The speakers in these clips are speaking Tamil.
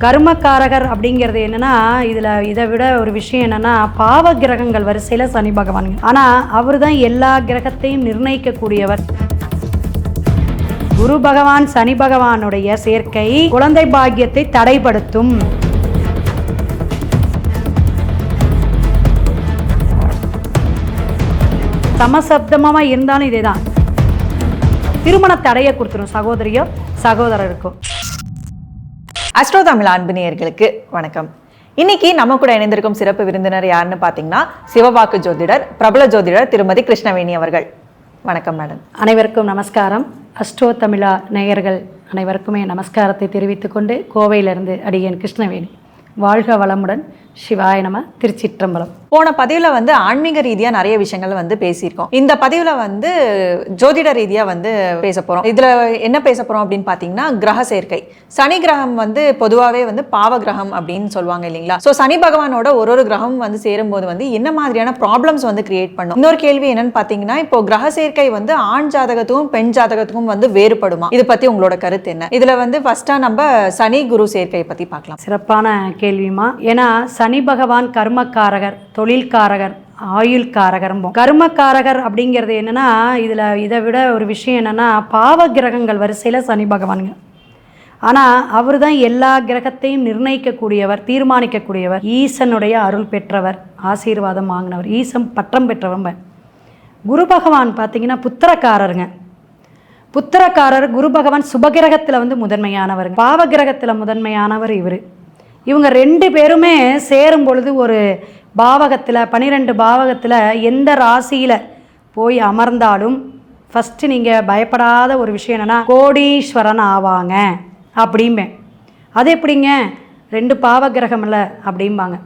கர்மக்காரகர் அப்படிங்கிறது என்னன்னா இதில் இதை விட ஒரு விஷயம் என்னன்னா பாவ கிரகங்கள் வரிசையில் சனி பகவான் ஆனால் அவர் தான் எல்லா கிரகத்தையும் நிர்ணயிக்கக்கூடியவர். குரு பகவான் சனி பகவானுடைய சேர்க்கை குழந்தை பாக்கியத்தை தடைப்படுத்தும். சமசப்தமாக இருந்தாலும் இதே தான் திருமண தடையை கொடுத்துரும் சகோதரியோ சகோதரருக்கும் அஸ்ட்ரோ தமிழ் அன்பு வணக்கம். இன்னைக்கு நம்ம கூட இணைந்திருக்கும் சிறப்பு விருந்தினர் யாருன்னு பார்த்தீங்கன்னா சிவவாக்கு ஜோதிடர் பிரபல ஜோதிடர் திருமதி கிருஷ்ணவேணி அவர்கள். வணக்கம் மேடம். அனைவருக்கும் நமஸ்காரம். அஸ்ட்ரோ தமிழா நேயர்கள் அனைவருக்குமே நமஸ்காரத்தை தெரிவித்துக்கொண்டு கோவையிலிருந்து அடியேன் கிருஷ்ணவேணி. வாழ்க வளமுடன். சிவாய நம திருச்சிற்றம்பலம். போன பதிவில் வந்து ஆன்மீக ரீதியாக நிறைய விஷயங்கள் வந்து பேசியிருக்கோம். இந்த பதிவில் வந்து ஜோதிட ரீதியாக வந்து பேச போகிறோம் இதில் என்ன பேச போகிறோம் அப்படின்னு பார்த்தீங்கன்னா கிரக சேர்க்கை. சனி கிரகம் வந்து பொதுவாகவே வந்து பாவ கிரகம் அப்படின்னு சொல்லுவாங்க இல்லைங்களா? ஸோ சனி பகவானோட ஒரு ஒரு கிரகம் வந்து சேரும்போது வந்து என்ன மாதிரியான ப்ராப்ளம்ஸ் வந்து கிரியேட் பண்ணும்? இன்னொரு கேள்வி என்னன்னு பார்த்தீங்கன்னா இப்போ கிரக சேர்க்கை வந்து ஆண் ஜாதகத்துக்கும் பெண் ஜாதகத்துக்கும் வந்து வேறுபடுமா? இதை பற்றி உங்களோட கருத்து என்ன? இதில் வந்து ஃபஸ்ட்டாக நம்ம சனி குரு சேர்க்கையை பற்றி பார்க்கலாம் சிறப்பான கேள்விமா. ஏன்னா சனி பகவான் கர்மக்காரகர் தொழில்காரகர் ஆயுள்காரகர் கர்மக்காரகர் அப்படிங்கிறது என்னென்னா இதில் இதை விட ஒரு விஷயம் என்னென்னா பாவ கிரகங்கள் வரிசையில் சனி பகவானுங்க. ஆனால் அவர் தான் எல்லா கிரகத்தையும் நிர்ணயிக்கக்கூடியவர் தீர்மானிக்கக்கூடியவர். ஈசனுடைய அருள் பெற்றவர் ஆசீர்வாதம் வாங்கினவர். ஈசன் பட்டம் பெற்றவங்க குரு பகவான் பார்த்தீங்கன்னா புத்திரக்காரருங்க. புத்திரக்காரர் குரு பகவான் சுபகிரகத்தில் வந்து முதன்மையானவர். பாவகிரகத்தில் முதன்மையானவர் இவர். இவங்க ரெண்டு பேருமே சேரும் பொழுது ஒரு பாவகத்தில் பனிரெண்டு பாவகத்தில் எந்த ராசியில் போய் அமர்ந்தாலும் ஃபஸ்ட்டு நீங்கள் பயப்படாத ஒரு விஷயம் என்னென்னா கோடீஸ்வரன் ஆவாங்க அப்படிம்பேன். அது எப்படிங்க? ரெண்டு பாவகிரகம் இல்லை அப்படிம்பாங்க.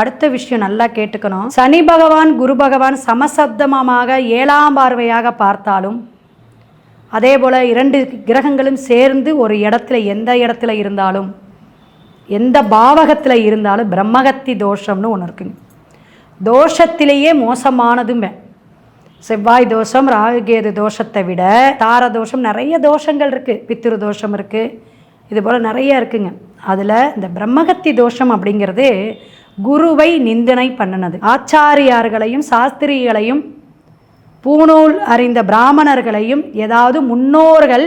அடுத்த விஷயம் நல்லா கேட்டுக்கணும். சனி பகவான் குரு பகவான் சமசப்தமமாக ஏழாம் பார்வையாக பார்த்தாலும் அதே போல் இரண்டு கிரகங்களும் சேர்ந்து ஒரு இடத்துல எந்த இடத்துல இருந்தாலும் எந்த பாவகத்தில் இருந்தாலும் பிரம்மகத்தி தோஷம்னு ஒன்று இருக்குங்க தோஷத்திலேயே மோசமானதுமே. செவ்வாய் தோஷம் ராகுகேது தோஷத்தை விட தார தோஷம் நிறைய தோஷங்கள் இருக்குது பித்திரு தோஷம் இருக்குது இது போல் நிறைய இருக்குங்க. அதில் இந்த பிரம்மகத்தி தோஷம் அப்படிங்கிறது குருவை நிந்தனை பண்ணினது. ஆச்சாரியார்களையும் சாஸ்திரிகளையும் பூணூல் அறிந்த பிராமணர்களையும் ஏதாவது முன்னோர்கள்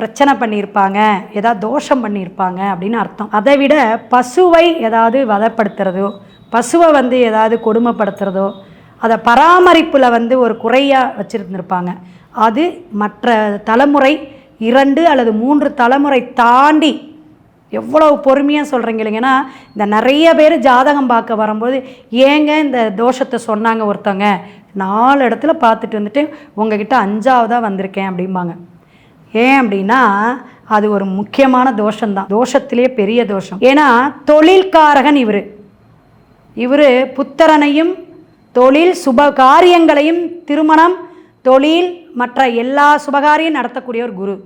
பிரச்சனை பண்ணியிருப்பாங்க ஏதாவது தோஷம் பண்ணியிருப்பாங்க அப்படின்னு அர்த்தம். அதை விட பசுவை ஏதாவது வதப்படுத்துறதோ பசுவை வந்து ஏதாவது கொடுமைப்படுத்துறதோ அதை பராமரிப்பில் வந்து ஒரு குறையாக வச்சுருந்துருப்பாங்க. அது மற்ற தலைமுறை இரண்டு அல்லது மூன்று தலைமுறை தாண்டி எவ்வளவு பொறுமையாக சொல்கிறீங்க இல்லைங்கன்னா இந்த நிறைய பேர் ஜாதகம் பார்க்க வரும்போது ஏங்க இந்த தோஷத்தை சொன்னாங்க ஒருத்தவங்க நாலு இடத்துல பார்த்துட்டு வந்துட்டு உங்ககிட்ட அஞ்சாவதாக வந்திருக்கேன் அப்படிம்பாங்க. ஏன் அப்படின்னா அது ஒரு முக்கியமான தோஷம்தான். தோஷத்திலே பெரிய தோஷம். ஏன்னா தொழில்காரகன் இவர். இவர் புத்தரனையும் தொழில் சுப காரியங்களையும் திருமணம் தொழில் மற்ற எல்லா சுபகாரியம் நடத்தக்கூடிய ஒரு குரு.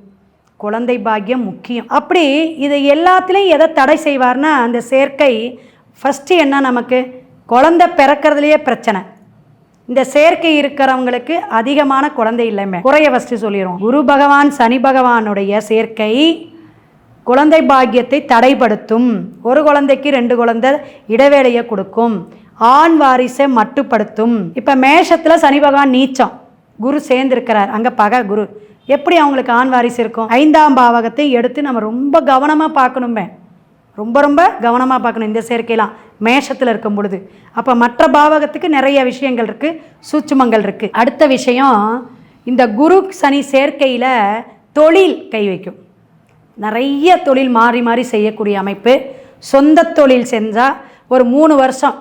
குழந்தை பாக்கியம் முக்கியம். அப்படி இது எல்லாத்துலேயும் எதை தடை செய்வார்னா அந்த சேர்க்கை ஃபஸ்ட்டு என்ன நமக்கு? குழந்தை பிறக்கிறதுலையே பிரச்சனை. இந்த சேர்க்கை இருக்கிறவங்களுக்கு அதிகமான குழந்தை இல்லைமே. குறைய ஃபஸ்ட்டு சொல்லிடுவோம் குரு பகவான் சனி பகவானுடைய சேர்க்கை குழந்தை பாக்கியத்தை தடைப்படுத்தும். ஒரு குழந்தைக்கு ரெண்டு குழந்தை இடைவேளையை கொடுக்கும். ஆண் வாரிசை மட்டுப்படுத்தும். இப்போ மேஷத்தில் சனி பகவான் நீச்சம். குரு சேர்ந்திருக்கிறார். அங்கே பக குரு. எப்படி அவங்களுக்கு ஆண் வாரிசு இருக்கும்? ஐந்தாம் பாவகத்தை எடுத்து நம்ம ரொம்ப கவனமாக பார்க்கணுமே. ரொம்ப ரொம்ப கவனமாக பார்க்கணும் இந்த சேர்க்கையெல்லாம் மேஷத்தில் இருக்கும் பொழுது. அப்போ மற்ற பாவகத்துக்கு நிறைய விஷயங்கள் இருக்குது சூட்சுமங்கள் இருக்குது அடுத்த விஷயம் இந்த குரு சனி சேர்க்கையில் தொழில் கை வைக்கும். நிறைய தொழில் மாறி மாறி செய்யக்கூடிய அமைப்பு. சொந்த தொழில் செஞ்சால் ஒரு மூணு வருஷம்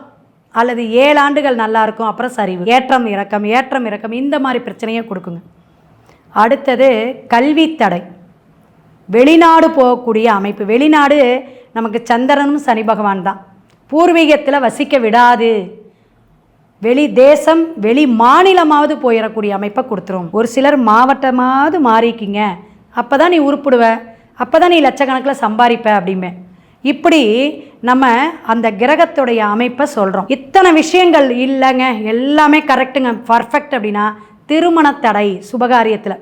அல்லது ஏழு ஆண்டுகள் நல்லாயிருக்கும் அப்புறம் சரிவு. ஏற்றம் இறக்கம் ஏற்றம் இறக்கம் இந்த மாதிரி பிரச்சனையை கொடுக்குங்க. அடுத்தது கல்வி தடை. வெளிநாடு போகக்கூடிய அமைப்பு. வெளிநாடு நமக்கு சந்திரனும் சனி பகவான் தான். பூர்வீகத்தில் வசிக்க விடாது. வெளி தேசம் வெளி மாநிலமாவது போயிடக்கூடிய அமைப்பை கொடுத்துரும். ஒரு சிலர் மாவட்டமாவது மாறிக்கிங்க. அப்போ தான் நீ உருப்பிடுவ. அப்போ தான் நீ லட்சக்கணக்கில் சம்பாதிப்ப அப்படிமே இப்படி நம்ம அந்த கிரகத்துடைய அமைப்பை சொல்கிறோம் இத்தனை விஷயங்கள் இல்லைங்க. எல்லாமே கரெக்டுங்க பர்ஃபெக்ட் அப்படின்னா திருமண தடை சுபகாரியத்தில்.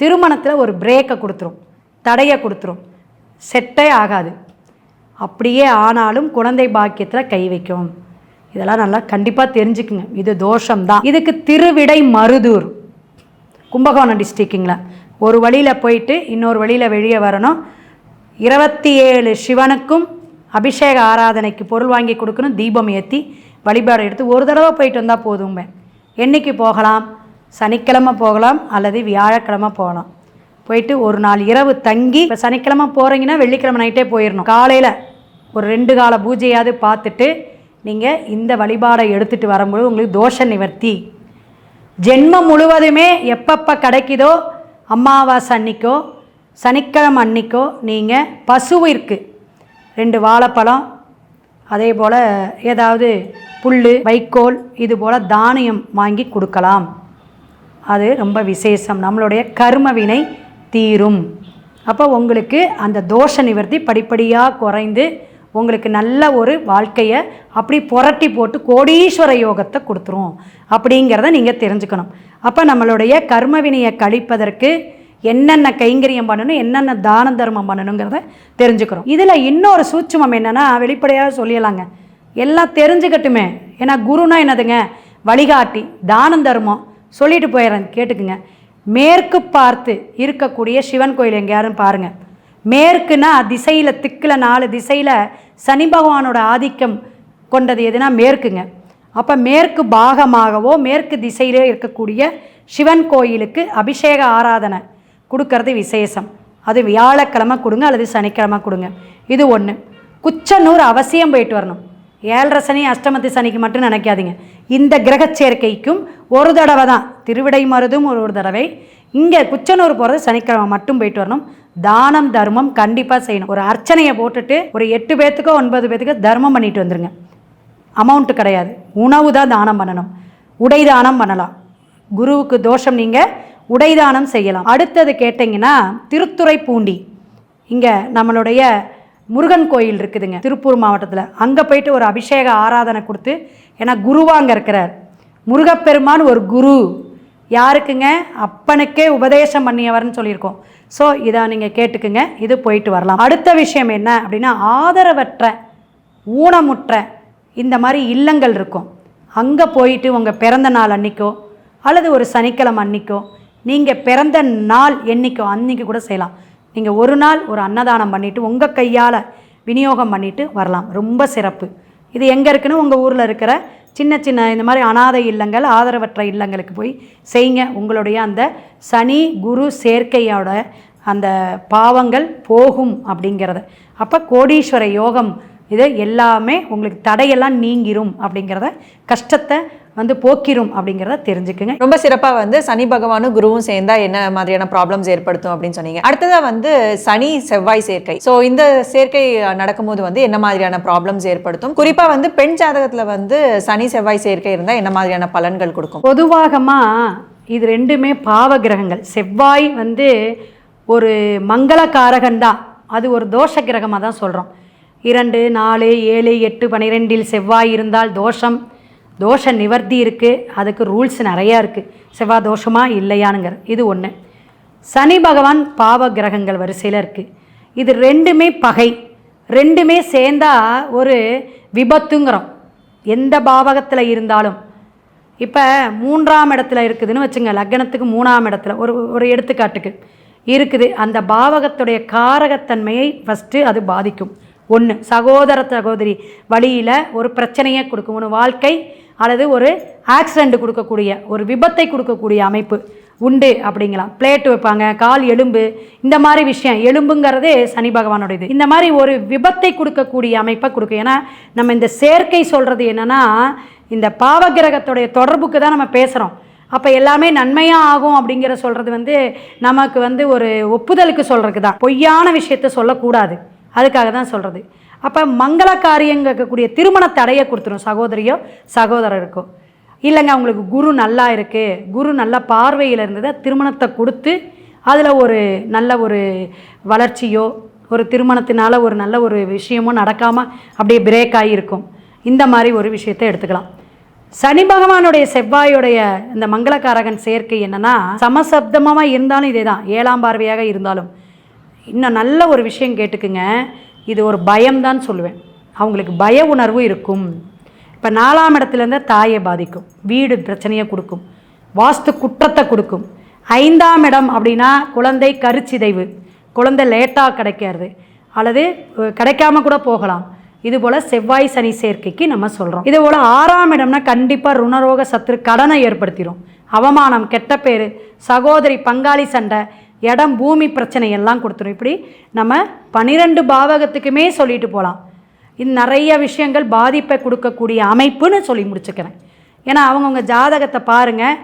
திருமணத்தில் ஒரு பிரேக்கை கொடுத்துரும். தடையை கொடுத்துரும். செட்டே ஆகாது. அப்படியே ஆனாலும் குழந்தை பாக்கியத்தில் கை வைக்கும். இதெல்லாம் நல்லா கண்டிப்பாக தெரிஞ்சுக்குங்க. இது தோஷம்தான். இதுக்கு திருவிடை மருதூர். கும்பகோணம் டிஸ்ட்ரிக்ட்டுங்களா ஒரு வழியில் போயிட்டு இன்னொரு வழியில் வெளியே வரணும். இருபத்தி ஏழு சிவனுக்கும் அபிஷேக ஆராதனைக்கு பொருள் வாங்கி கொடுக்கணும். தீபம் ஏற்றி வழிபாடு எடுத்து ஒரு தடவை போயிட்டு வந்தால் போதுங்க என்னைக்கு போகலாம். சனிக்கிழமை போகலாம் அல்லது வியாழக்கிழமை போகலாம். போயிட்டு ஒரு நாள் இரவு தங்கி இப்போ சனிக்கிழமை போகிறீங்கன்னா வெள்ளிக்கிழமை நைட்டே போயிடணும் காலையில் ஒரு ரெண்டு கால பூஜையாவது பார்த்துட்டு நீங்கள் இந்த வழிபாடை எடுத்துகிட்டு வரும்போது உங்களுக்கு தோஷ நிவர்த்தி. ஜென்மம் முழுவதுமே எப்பப்போ கிடைக்குதோ அமாவாசை அன்னைக்கோ சனிக்கிழமை அன்னைக்கோ நீங்கள் பசுவிற்கு ரெண்டு வாழைப்பழம் அதே போல் ஏதாவது புல் வைக்கோல் இது போல் தானியம் வாங்கி கொடுக்கலாம். அது ரொம்ப விசேஷம். நம்மளுடைய கர்ம வினை தீரும். அப்போ உங்களுக்கு அந்த தோஷ நிவர்த்தி படிப்படியாக குறைந்து உங்களுக்கு நல்ல ஒரு வாழ்க்கையை அப்படி புரட்டி போட்டு கோடீஸ்வர யோகத்தை கொடுத்துரும். அப்படிங்கிறத நீங்கள் தெரிஞ்சுக்கணும். அப்போ நம்மளுடைய கர்ம வினையை கழிப்பதற்கு என்னென்ன கைங்கரியம் பண்ணணும் என்னென்ன தான தர்மம் பண்ணணுங்கிறத தெரிஞ்சுக்கிறோம். இதில் இன்னொரு சூட்சமம் என்னென்னா வெளிப்படையாக சொல்லிடலாங்க. எல்லாம் தெரிஞ்சுக்கட்டுமே. ஏன்னா குருனா என்னதுங்க? வழிகாட்டி தானம் தர்மம். சொல்லிட்டு போயிடுறேன் கேட்டுக்குங்க. மேற்கு பார்த்து இருக்கக்கூடிய சிவன் கோயில் எங்கேயாரும் பாருங்கள் மேற்குனா திசையில் திக்கில் நாலு திசையில் சனி பகவானோட ஆதிக்கம் கொண்டது எதுனா மேற்குங்க. அப்போ மேற்கு பாகமாகவோ மேற்கு திசையிலே இருக்கக்கூடிய சிவன் கோயிலுக்கு அபிஷேக ஆராதனை கொடுக்கறது விசேஷம். அது வியாழக்கிழமை கொடுங்க அல்லது சனிக்கிழமை கொடுங்க. இது ஒன்று குச்சனூர் அவசியம் போயிட்டு வரணும். ஏழரை சனி அஷ்டமத்து சனிக்கு மட்டும் நினைக்காதீங்க. இந்த கிரக சேர்க்கைக்கும் ஒரு தடவை தான். திருவிடை மருதும் ஒரு ஒரு தடவை. இங்கே குச்சனூர் போகிறது சனிக்கிழமை மட்டும் போயிட்டு வரணும். தானம் தர்மம் கண்டிப்பாக செய்யணும். ஒரு அர்ச்சனையை போட்டுட்டு ஒரு எட்டு பேர்த்துக்கோ ஒன்பது பேர்த்துக்கோ தர்மம் பண்ணிட்டு வந்துருங்க. அமௌண்ட்டு கிடையாது. உணவு தான் தானம் பண்ணணும். உடை தானம் பண்ணலாம். குருவுக்கு தோஷம் நீங்கள் உடைதானம் செய்யலாம். அடுத்தது கேட்டிங்கன்னா திருத்துறை பூண்டி இங்கே நம்மளுடைய முருகன் கோயில் இருக்குதுங்க. திருப்பூர் மாவட்டத்தில். அங்கே போயிட்டு ஒரு அபிஷேக ஆராதனை கொடுத்து ஏன்னா குருவாக அங்கே இருக்கிறார். முருகப்பெருமான் ஒரு குரு. யாருக்குங்க? அப்பனுக்கே உபதேசம் பண்ணியவர்னு சொல்லியிருக்கோம். ஸோ இதை நீங்கள் கேட்டுக்குங்க. இது போயிட்டு வரலாம். அடுத்த விஷயம் என்ன அப்படின்னா ஆதரவற்ற ஊனமுற்ற இந்த மாதிரி இல்லங்கள் இருக்கும். அங்கே போயிட்டு உங்கள் பிறந்த நாள் அன்னைக்கோ அல்லது ஒரு சனிக்கிழமை அன்னைக்கோ நீங்கள் பிறந்த நாள் என்றைக்கோ அன்னைக்கு கூட செய்யலாம். நீங்கள் ஒரு நாள் ஒரு அன்னதானம் பண்ணிவிட்டு உங்கள் கையால் விநியோகம் பண்ணிவிட்டு வரலாம். ரொம்ப சிறப்பு. இது எங்கே இருக்குன்னு உங்கள் ஊரில் இருக்கிற சின்ன சின்ன இந்த மாதிரி அனாதை இல்லங்கள் ஆதரவற்ற இல்லங்களுக்கு போய் செய்யுங்க. உங்களுடைய அந்த சனி குரு சேர்க்கையோட அந்த பாவங்கள் போகும் அப்படிங்கிறத. அப்போ கோடீஸ்வர யோகம் இது எல்லாமே உங்களுக்கு தடையெல்லாம் நீங்கிரும் அப்படிங்கிறத கஷ்டத்தை வந்து போக்கிரும் அப்படிங்கிறத தெரிஞ்சுக்குங்க. ரொம்ப சிறப்பா வந்து சனி பகவானும் குருவும் சேர்ந்தா என்ன மாதிரியான ப்ராப்ளம்ஸ் ஏற்படுத்தும் அப்படின்னு சொன்னீங்க. அடுத்ததா வந்து சனி செவ்வாய் சேர்க்கை. ஸோ இந்த சேர்க்கை நடக்கும்போது வந்து என்ன மாதிரியான ப்ராப்ளம்ஸ் ஏற்படுத்தும்? குறிப்பா வந்து பெண் ஜாதகத்துல வந்து சனி செவ்வாய் சேர்க்கை இருந்தா என்ன மாதிரியான பலன்கள் கொடுக்கும்? பொதுவாகமாக இது ரெண்டுமே பாவ கிரகங்கள். செவ்வாய் வந்து ஒரு மங்களகாரகன் தான் அது ஒரு தோஷ கிரகமாக தான் சொல்கிறோம் இரண்டு நாலு ஏழு எட்டு பன்னிரெண்டில் செவ்வாய் இருந்தால் தோஷம். தோஷ நிவர்த்தி இருக்குது அதுக்கு ரூல்ஸ் நிறையா இருக்குது செவ்வாய் தோஷமாக இல்லையானுங்கிற இது ஒன்று சனி பகவான் பாவ கிரகங்கள் வரிசையில் இருக்குது இது ரெண்டுமே பகை. ரெண்டுமே சேர்ந்தா ஒரு விபத்துங்கிறோம். எந்த பாவகத்தில் இருந்தாலும். இப்போ மூன்றாம் இடத்துல இருக்குதுன்னு வச்சுங்க. லக்னத்துக்கு மூணாம் இடத்துல. ஒரு ஒரு எடுத்துக்காட்டுக்கு. இருக்குது. அந்த பாவகத்துடைய காரகத்தன்மையை ஃபஸ்ட்டு அது பாதிக்கும். ஒன்று சகோதர சகோதரி வழியில் ஒரு பிரச்சனையை கொடுக்கும். ஒன்று வாழ்க்கை அல்லது ஒரு ஆக்சிடெண்ட் கொடுக்கக்கூடிய ஒரு விபத்தை கொடுக்கக்கூடிய அமைப்பு உண்டு அப்படிங்களாம் பிளேட் வைப்பாங்க கால் எலும்பு இந்த மாதிரி விஷயம். எலும்புங்கிறதே சனி பகவானுடையது. இது இந்த மாதிரி ஒரு விபத்தை கொடுக்கக்கூடிய அமைப்பை கொடுக்கும். ஏன்னா நம்ம இந்த சேர்க்கை சொல்கிறது என்னென்னா இந்த பாவகிரகத்துடைய தொடர்புக்கு தான் நம்ம பேசுகிறோம் அப்போ எல்லாமே நன்மையாக ஆகும் அப்படிங்கிற சொல்கிறது வந்து நமக்கு வந்து ஒரு ஒப்புதலுக்கு சொல்கிறதுக்கு தான். பொய்யான விஷயத்த சொல்லக்கூடாது. அதுக்காக தான் சொல்கிறது அப்போ மங்கள காரியங்கக்கூடிய திருமண தடையை கொடுத்துரும். சகோதரியோ சகோதரருக்கோ இல்லைங்க அவங்களுக்கு குரு நல்லா இருக்குது குரு நல்ல பார்வையில் இருந்ததை திருமணத்தை கொடுத்து அதில் ஒரு நல்ல ஒரு வளர்ச்சியோ ஒரு திருமணத்தினால ஒரு நல்ல ஒரு விஷயமோ நடக்காமல் அப்படியே பிரேக் ஆகியிருக்கும் இந்த மாதிரி ஒரு விஷயத்தை எடுத்துக்கலாம். சனி பகவானுடைய செவ்வாயுடைய இந்த மங்களகாரகன் சேர்க்கை என்னென்னா சமசப்தமாக இருந்தாலும் இதே தான் ஏழாம் பார்வையாக இருந்தாலும். இன்னும் நல்ல ஒரு விஷயம் கேட்டுக்குங்க. இது ஒரு பயம்தான் சொல்லுவேன். அவங்களுக்கு பய உணர்வு இருக்கும். இப்போ நாலாம் இடத்துலேருந்து தாயை பாதிக்கும். வீடு பிரச்சனையை கொடுக்கும். வாஸ்து குற்றத்தை கொடுக்கும். ஐந்தாம் இடம் அப்படின்னா குழந்தை கருச்சிதைவு. குழந்தை லேட்டாக கிடைக்கிறது. அல்லது கிடைக்காம கூட போகலாம். இது போல் செவ்வாய் சனி சேர்க்கைக்கு நம்ம சொல்கிறோம் இது போல் ஆறாம் இடம்னா கண்டிப்பாக ருணரோக சத்துரு கடனை ஏற்படுத்திடும் அவமானம் கெட்ட பேர் சகோதரி பங்காளி சண்டை இடம் பூமி பிரச்சனை எல்லாம் கொடுத்துரும். இப்படி நம்ம பன்னிரெண்டு பாவகத்துக்குமே சொல்லிட்டு போகலாம் இது நிறைய விஷயங்கள் பாதிப்பை கொடுக்கக்கூடிய அமைப்புன்னு சொல்லி முடிச்சுக்கிறேன். ஏன்னா அவங்கவுங்க ஜாதகத்தை பாருங்கள்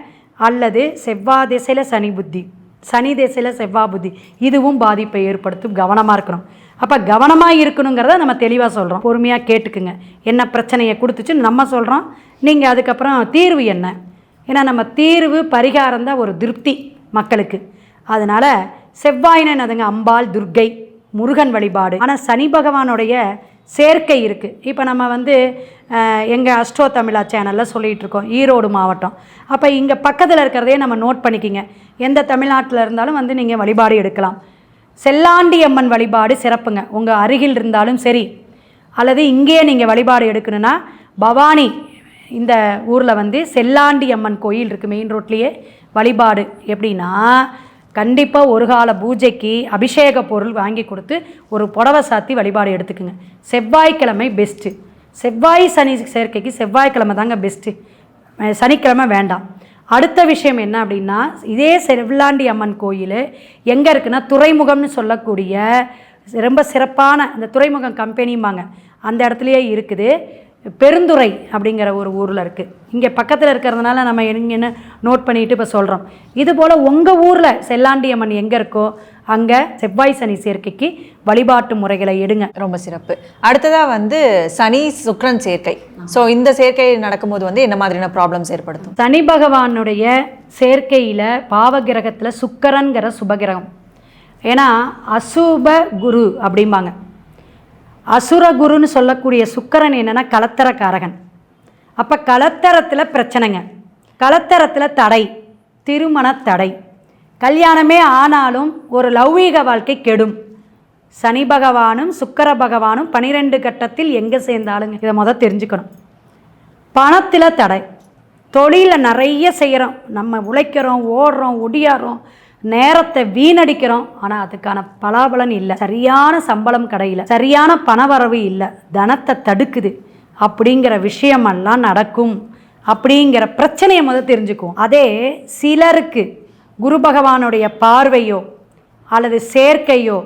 அல்லது செவ்வாய் திசையில் சனி புத்தி. சனி திசையில் செவ்வாய் புத்தி. இதுவும் பாதிப்பை ஏற்படுத்தும். கவனமாக இருக்கணும். அப்போ கவனமாக இருக்கணுங்கிறத நம்ம தெளிவாக சொல்கிறோம் பொறுமையாக கேட்டுக்குங்க. என்ன பிரச்சனையை கொடுத்துச்சுன்னு நம்ம சொல்கிறோம் நீங்கள் அதுக்கப்புறம் தீர்வு என்ன? ஏன்னா நம்ம தீர்வு பரிகாரம் தான் ஒரு திருப்தி மக்களுக்கு. அதனால் செவ்வாயினன் அதுங்க அம்பாள் துர்க்கை முருகன் வழிபாடு. ஆனால் சனி பகவானுடைய சேர்க்கை இருக்குது இப்போ நம்ம வந்து எங்கள் அஷ்டோ தமிழா சேனலில் சொல்லிகிட்டு இருக்கோம். ஈரோடு மாவட்டம். அப்போ இங்கே பக்கத்தில் இருக்கிறதையே நம்ம நோட் பண்ணிக்கிங்க. எந்த தமிழ்நாட்டில் இருந்தாலும் வந்து நீங்கள் வழிபாடு எடுக்கலாம். செல்லாண்டி அம்மன் வழிபாடு சிறப்புங்க. உங்கள் அருகில் இருந்தாலும் சரி அல்லது இங்கேயே நீங்கள் வழிபாடு எடுக்கணுன்னா பவானி இந்த ஊரில் வந்து செல்லாண்டி அம்மன் கோயில் இருக்குது மெயின் ரோட்லேயே வழிபாடு. எப்படின்னா கண்டிப்பாக ஒரு கால பூஜைக்கு அபிஷேக பொருள் வாங்கி கொடுத்து ஒரு புடவை சாத்தி வழிபாடு எடுத்துக்குங்க. செவ்வாய்க்கிழமை பெஸ்ட்டு செவ்வாய் சனி சேர்க்கைக்கு செவ்வாய்க்கிழமை தாங்க பெஸ்ட்டு சனிக்கிழமை வேண்டாம். அடுத்த விஷயம் என்ன அப்படின்னா இதே செவ்லாண்டி அம்மன் கோயில் எங்கே இருக்குன்னா துறைமுகம்னு சொல்லக்கூடிய ரொம்ப சிறப்பான இந்த துறைமுகம் கம்பெனிம்பாங்க அந்த இடத்துலையே இருக்குது. பெருந்துறை அப்படிங்கிற ஒரு ஊரில் இருக்குது இங்கே பக்கத்தில் இருக்கிறதுனால நம்ம எங்கன்னு நோட் பண்ணிட்டு இப்போ சொல்கிறோம் இது போல் உங்கள் ஊரில் செல்லாண்டி அம்மன் எங்கே இருக்கோ அங்கே செவ்வாய் சனி சேர்க்கைக்கு வழிபாட்டு முறைகளை எடுங்க. ரொம்ப சிறப்பு. அடுத்ததா வந்து சனி சுக்கிரன் சேர்க்கை. ஸோ இந்த சேர்க்கை நடக்கும்போது வந்து என்ன மாதிரியான ப்ராப்ளம்ஸ் ஏற்படுத்தும்? சனி பகவானுடைய சேர்க்கையில் பாவகிரகத்தில் சுக்கரன்கிற சுபகிரகம் ஏன்னா அசுப குரு அப்படிம்பாங்க. அசுரகுருன்னு சொல்லக்கூடிய சுக்கரன் என்னென்னா கலத்தரக்காரகன். அப்போ கலத்தரத்தில் பிரச்சனைங்க. கலத்தரத்தில் தடை திருமண தடை. கல்யாணமே ஆனாலும் ஒரு லௌகீக வாழ்க்கை கெடும். சனி பகவானும் சுக்கர பகவானும் பனிரெண்டு கட்டத்தில் எங்கே சேர்ந்தாலுங்க? இதை மொதல் தெரிஞ்சுக்கணும். பணத்தில் தடை. தொழிலில் நிறைய செய்கிறோம் நம்ம உழைக்கிறோம் ஓடுறோம் ஒடியாடுறோம். நேரத்தை வீணடிக்கிறோம். ஆனால் அதுக்கான பலாபலன் இல்லை. சரியான சம்பளம் கிடையில சரியான பணவரவு இல்லை. தனத்தை தடுக்குது. அப்படிங்கிற விஷயமெல்லாம் நடக்கும். அப்படிங்கிற பிரச்சனையை முதல் தெரிஞ்சுக்குவோம். அதே சிலருக்கு குரு பகவானுடைய பார்வையோ அல்லது சேர்க்கையோ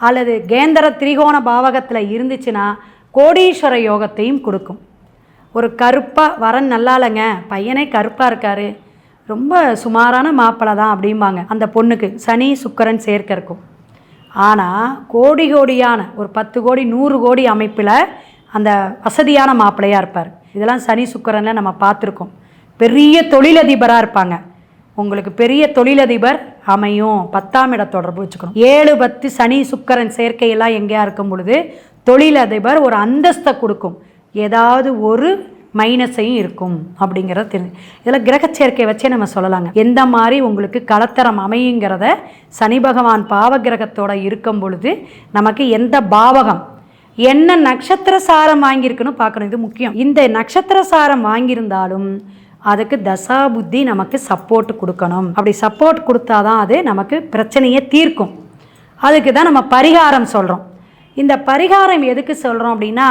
அல்லது கேந்திர திரிகோண பாவகத்தில் இருந்துச்சுன்னா கோடீஸ்வர யோகத்தையும் கொடுக்கும். ஒரு கருப்பாக வரன் நல்லா இல்லைங்க பையனே கருப்பாக இருக்காரு. ரொம்ப சுமாரான மாப்பிள்ளை தான் அப்படிம்பாங்க. அந்த பொண்ணுக்கு சனி சுக்கரன் சேர்க்க இருக்கும் ஆனால் கோடி கோடியான ஒரு பத்து கோடி நூறு கோடி அமைப்பில் அந்த வசதியான மாப்பிள்ளையாக இருப்பார். இதெல்லாம் சனி சுக்கரனில் நம்ம பார்த்துருக்கோம். பெரிய தொழிலதிபராக இருப்பாங்க. உங்களுக்கு பெரிய தொழிலதிபர் அமையும். பத்தாம் இட தொடர்பு வச்சுக்கணும். ஏழு பத்து சனி சுக்கரன் சேர்க்கையெல்லாம் எங்கேயா இருக்கும் பொழுது தொழிலதிபர் ஒரு அந்தஸ்தை கொடுக்கும். ஏதாவது ஒரு மைனஸையும் இருக்கும் அப்படிங்கிறத தெரிஞ்சு. இதில் கிரக சேர்க்கை வச்சே நம்ம சொல்லலாங்க. எந்த மாதிரி உங்களுக்கு கலத்தரம் அமையுங்கிறத சனி பகவான் பாவ கிரகத்தோட இருக்கும் பொழுது நமக்கு எந்த பாவகம் என்ன நட்சத்திர சாரம் வாங்கியிருக்குன்னு பார்க்கணும். இது முக்கியம். இந்த நட்சத்திர சாரம் வாங்கியிருந்தாலும் அதுக்கு தசா புத்தி நமக்கு சப்போர்ட் கொடுக்கணும். அப்படி சப்போர்ட் கொடுத்தா தான் அது நமக்கு பிரச்சனையை தீர்க்கும். அதுக்கு தான் நம்ம பரிகாரம் சொல்கிறோம் இந்த பரிகாரம் எதுக்கு சொல்கிறோம் அப்படின்னா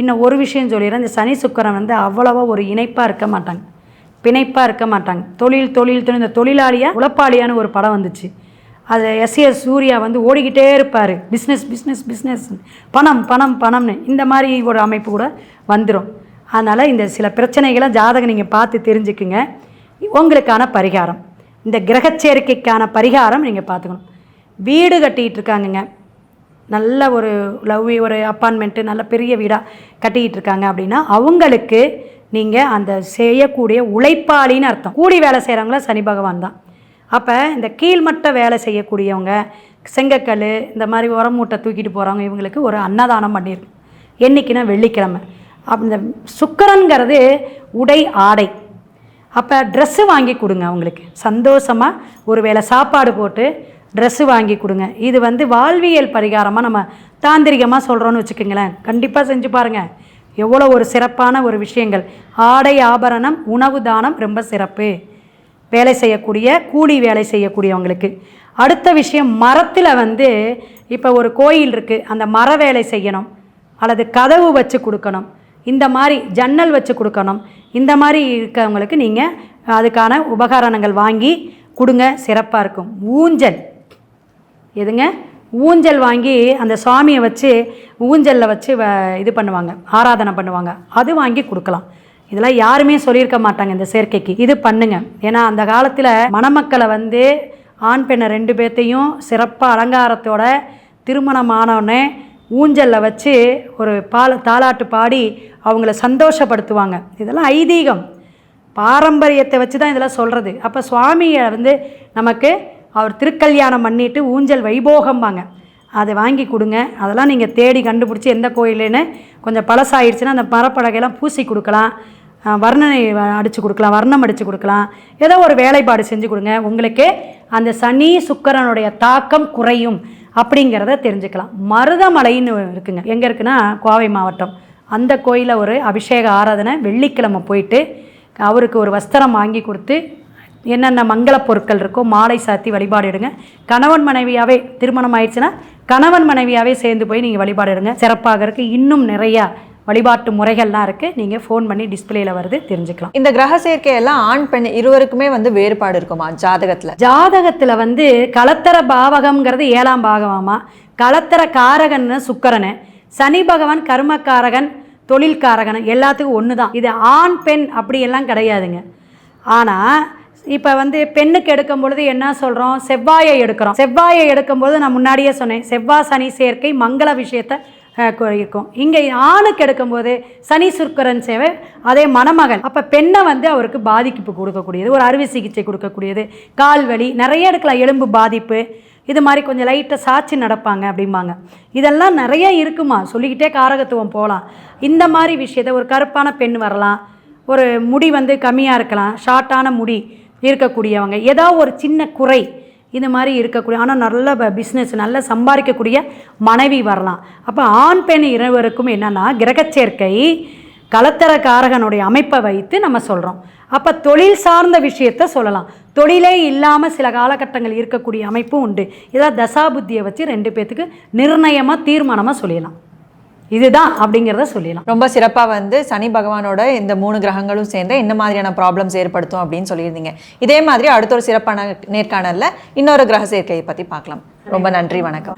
இன்னும் ஒரு விஷயம் சொல்லிடுறேன். இந்த சனி சுக்கரன் வந்து அவ்வளவா ஒரு இணைப்பாக இருக்க மாட்டாங்க. பிணைப்பாக இருக்க மாட்டாங்க. தொழில் தொழில் தொழில். இந்த தொழிலாளியாக உழப்பாளியான்னு ஒரு படம் வந்துச்சு. அது எஸ்ஏஎஸ் சூர்யா வந்து ஓடிக்கிட்டே இருப்பார். பிஸ்னஸ் பிஸ்னஸ் பிஸ்னஸ் பணம் பணம் பணம்னு. இந்த மாதிரி ஒரு அமைப்பு கூட வந்துடும் அதனால் இந்த சில பிரச்சனைகளை ஜாதகம் நீங்கள் பார்த்து தெரிஞ்சுக்குங்க. உங்களுக்கான பரிகாரம். இந்த கிரகச்சேர்க்கைக்கான பரிகாரம் நீங்கள் பார்த்துக்கணும். வீடு கட்டிகிட்டு இருக்காங்கங்க. நல்ல ஒரு லவ் ஒரு அப்பார்ட்மெண்ட்டு நல்ல பெரிய வீடாக கட்டிக்கிட்டு இருக்காங்க அப்படின்னா அவங்களுக்கு நீங்கள் அந்த செய்யக்கூடிய உழைப்பாளின்னு அர்த்தம். கூடி வேலை செய்கிறவங்கள சனி பகவான் தான். அப்போ இந்த கீழ்மட்ட வேலை செய்யக்கூடியவங்க செங்கக்கல் இந்த மாதிரி உரம் மூட்டை தூக்கிட்டு போகிறவங்க இவங்களுக்கு ஒரு அன்னதானம் பண்ணியிருக்கும் என்றைக்குன்னா வெள்ளிக்கிழமை. அப் இந்த சுக்கரன்கிறது உடை ஆடை. அப்போ ட்ரெஸ்ஸு வாங்கி கொடுங்க அவங்களுக்கு. சந்தோஷமாக ஒரு வேளை சாப்பாடு போட்டு ட்ரெஸ்ஸு வாங்கி கொடுங்க. இது வந்து வாழ்வியல் பரிகாரமாக நம்ம தாந்திரிகமாக சொல்கிறோன்னு வச்சுக்கோங்களேன். கண்டிப்பாக செஞ்சு பாருங்கள் எவ்வளோ ஒரு சிறப்பான ஒரு விஷயங்கள். ஆடை ஆபரணம் உணவு தானம் ரொம்ப சிறப்பு. வேலை செய்யக்கூடிய கூலி வேலை செய்யக்கூடியவங்களுக்கு. அடுத்த விஷயம் மரத்தில் வந்து இப்போ ஒரு கோயில் இருக்குது அந்த மர வேலை செய்யணும். அல்லது கதவு வச்சு கொடுக்கணும். இந்த மாதிரி ஜன்னல் வச்சு கொடுக்கணும். இந்த மாதிரி இருக்கிறவங்களுக்கு நீங்கள் அதுக்கான உபகரணங்கள் வாங்கி கொடுங்க. சிறப்பாக இருக்கும். ஊஞ்சல். எதுங்க? ஊஞ்சல் வாங்கி அந்த சுவாமியை வச்சு ஊஞ்சலில் வச்சு வ- இது பண்ணுவாங்க ஆராதனை பண்ணுவாங்க. அது வாங்கி கொடுக்கலாம். இதெல்லாம் யாருமே சொல்லியிருக்க மாட்டாங்க இந்த சேர்க்கைக்கு. இது பண்ணுங்க. ஏன்னா அந்த காலத்தில் மணமக்களை வந்து ஆண் பெண்ணை ரெண்டு பேர்த்தையும் சிறப்பாக அலங்காரத்தோட திருமணம் ஊஞ்சலில் வச்சு ஒரு பால தாலாட்டு பாடி அவங்கள சந்தோஷப்படுத்துவாங்க. இதெல்லாம் ஐதீகம். பாரம்பரியத்தை வச்சு தான் இதெல்லாம் சொல்கிறது அப்போ சுவாமியை வந்து நமக்கு அவர் திருக்கல்யாணம் பண்ணிட்டு ஊஞ்சல் வைபோகம்பாங்க. அதை வாங்கி கொடுங்க. அதெல்லாம் நீங்கள் தேடி கண்டுபிடிச்சி எந்த கோயிலுன்னு கொஞ்சம் பழசாயிடுச்சுன்னா அந்த மரப்பலகையெல்லாம் பூசி கொடுக்கலாம். வர்ணனை அடித்து கொடுக்கலாம் வர்ணம் அடித்து கொடுக்கலாம். ஏதோ ஒரு வேலைப்பாடு செஞ்சு கொடுங்க. உங்களுக்கே அந்த சனி சுக்கரனுடைய தாக்கம் குறையும் அப்படிங்கிறத தெரிஞ்சுக்கலாம். மருதமலைன்னு இருக்குங்க. எங்கே இருக்குன்னா கோவை மாவட்டம். அந்த கோயிலில் ஒரு அபிஷேக ஆராதனை வெள்ளிக்கிழமை போயிட்டு அவருக்கு ஒரு வஸ்திரம் வாங்கி கொடுத்து என்னென்ன மங்கள பொருட்கள் இருக்கோ மாலை சாத்தி வழிபாடு எடுங்க கணவன் மனைவியாவே திருமணம் ஆயிடுச்சுன்னா கணவன் மனைவியாவே சேர்ந்து போய் நீங்கள் வழிபாடு எடுங்க சிறப்பாக இருக்கு. இன்னும் நிறையா வழிபாட்டு முறைகள்லாம் இருக்குது நீங்கள் ஃபோன் பண்ணி டிஸ்பிளேல வருது தெரிஞ்சுக்கலாம். இந்த கிரக சேர்க்கை எல்லாம் ஆண் பெண் இருவருக்குமே வந்து வேறுபாடு இருக்குமா? ஜாதகத்துல. ஜாதகத்தில் வந்து கலத்தர பாவகம்ங்கிறது ஏழாம் பாகமாமா. கலத்தர காரகன்னு சுக்கரனு. சனி பகவான் கர்மக்காரகன் தொழில்காரகன் எல்லாத்துக்கும் ஒன்று தான் இது ஆண் பெண் அப்படியெல்லாம் கிடையாதுங்க. ஆனால் இப்போ வந்து பெண்ணுக்கு எடுக்கும் பொழுது என்ன சொல்கிறோம் செவ்வாயை எடுக்கிறோம். செவ்வாயை எடுக்கும்போது நான் முன்னாடியே சொன்னேன். செவ்வாய் சனி சேர்க்கை மங்கள விஷயத்தை அஹ், இருக்கும் இங்கே ஆணுக்கு எடுக்கும்போது சனி சுக்கரன் சேவை அதே மணமகன். அப்போ பெண்ணை வந்து அவருக்கு பாதிப்பு கொடுக்கக்கூடியது ஒரு அறுவை சிகிச்சை கொடுக்கக்கூடியது கால் வலி நிறைய எடுக்கலாம் எலும்பு பாதிப்பு இது மாதிரி கொஞ்சம் லைட்டாக சாட்சி நடப்பாங்க அப்படிம்பாங்க. இதெல்லாம் நிறைய இருக்குமா? சொல்லிக்கிட்டே காரகத்துவம் போகலாம். இந்த மாதிரி விஷயத்தை ஒரு கருப்பான பெண் வரலாம். ஒரு முடி வந்து கம்மியாக இருக்கலாம். ஷார்ட்டான முடி. இருக்கக்கூடியவங்க. ஏதோ ஒரு சின்ன குறை இது மாதிரி இருக்கக்கூடிய ஆனால் நல்ல பிஸ்னஸ் நல்ல சம்பாதிக்கக்கூடிய மனைவி வரலாம். அப்போ ஆண் பெண் இருவருக்கும் என்னென்னா கிரகச்சேர்க்கை கலத்தரக்காரகனுடைய அமைப்பை வைத்து நம்ம சொல்கிறோம் அப்போ தொழில் சார்ந்த விஷயத்த சொல்லலாம். தொழிலே இல்லாமல் சில காலகட்டங்கள் இருக்கக்கூடிய அமைப்பும் உண்டு. இதான் தசாபுத்தியை வச்சு ரெண்டு பேர்த்துக்கு நிர்ணயமாக தீர்மானமாக சொல்லிடலாம். இதுதான் அப்படிங்கிறத சொல்லிடலாம். ரொம்ப சிறப்பா வந்து சனி பகவானோட இந்த மூணு கிரகங்களும் சேர்ந்து என்ன மாதிரியான ப்ராப்ளம்ஸ் ஏற்படுத்தும் அப்படின்னு சொல்லியிருந்தீங்க. இதே மாதிரி அடுத்த ஒரு சிறப்பான நேர்காணல்ல இன்னொரு கிரக சேர்க்கையை பத்தி பார்க்கலாம். ரொம்ப நன்றி வணக்கம்.